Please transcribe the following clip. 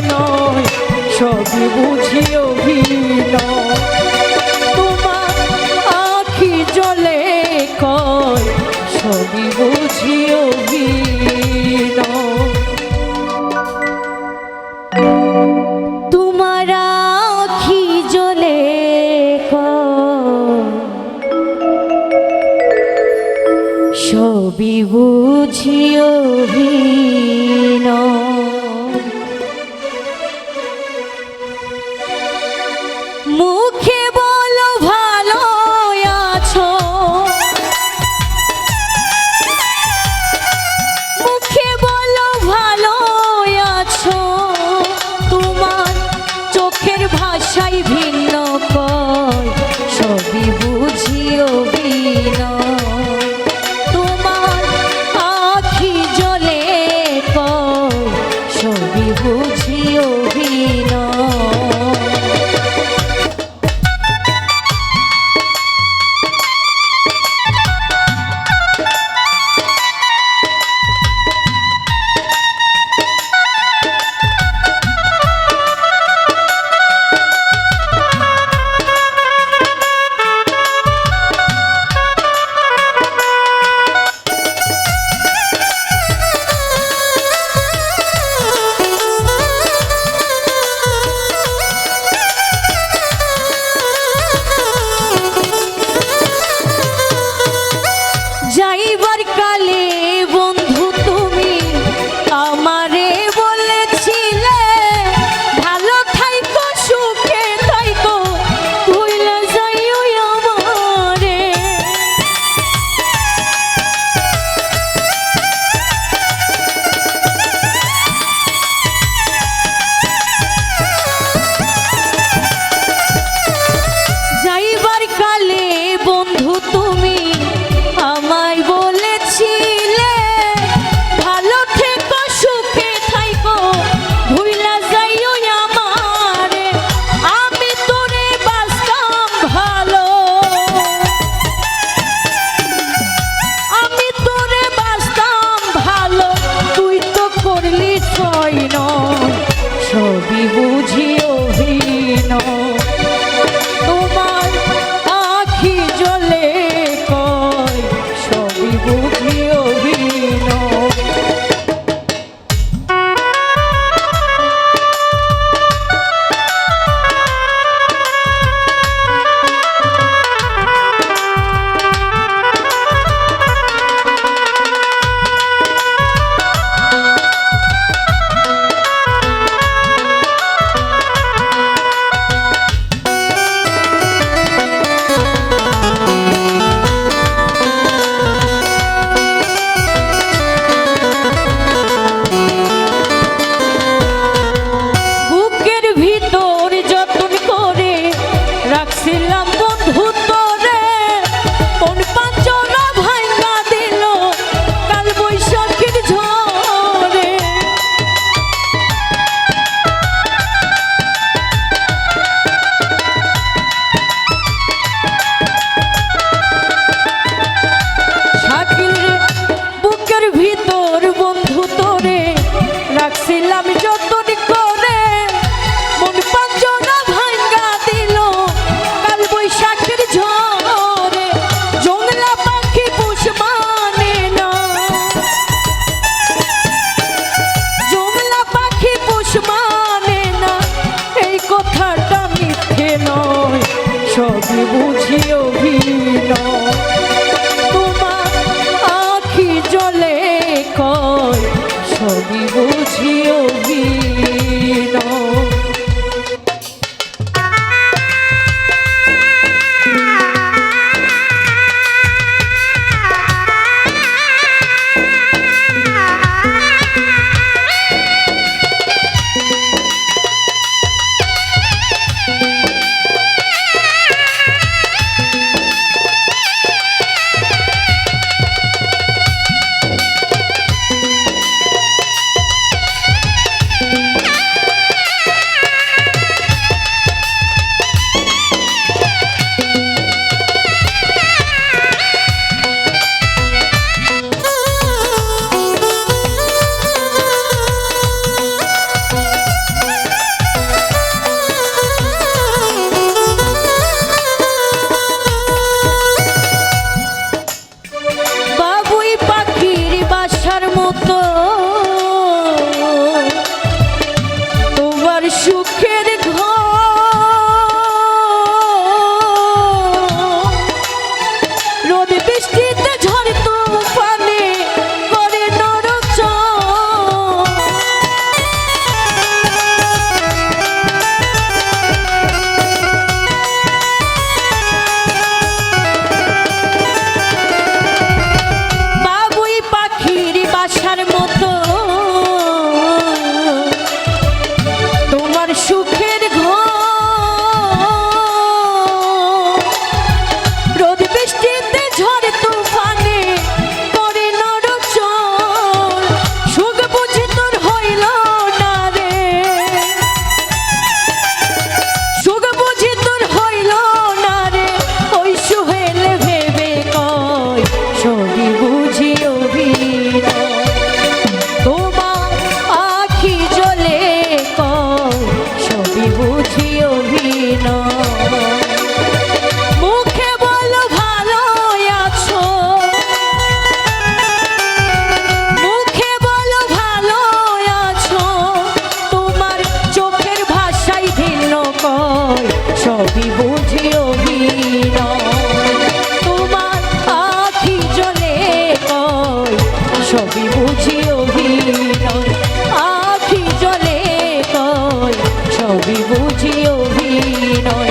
নয়, সবই বুঝি অভিনয়। তোমার আখি জলে কয়, সবই বুঝি অভিনয়। তোমার আখি জলে ছবি বুঝিও ভি আশাই ভিন্ন কয় সবই বুঝিও বিনয়। তোমার আখি জলে কয় সবই বুঝিও বিনয়। taxi la mi machucar. বুঝি অভিনয়।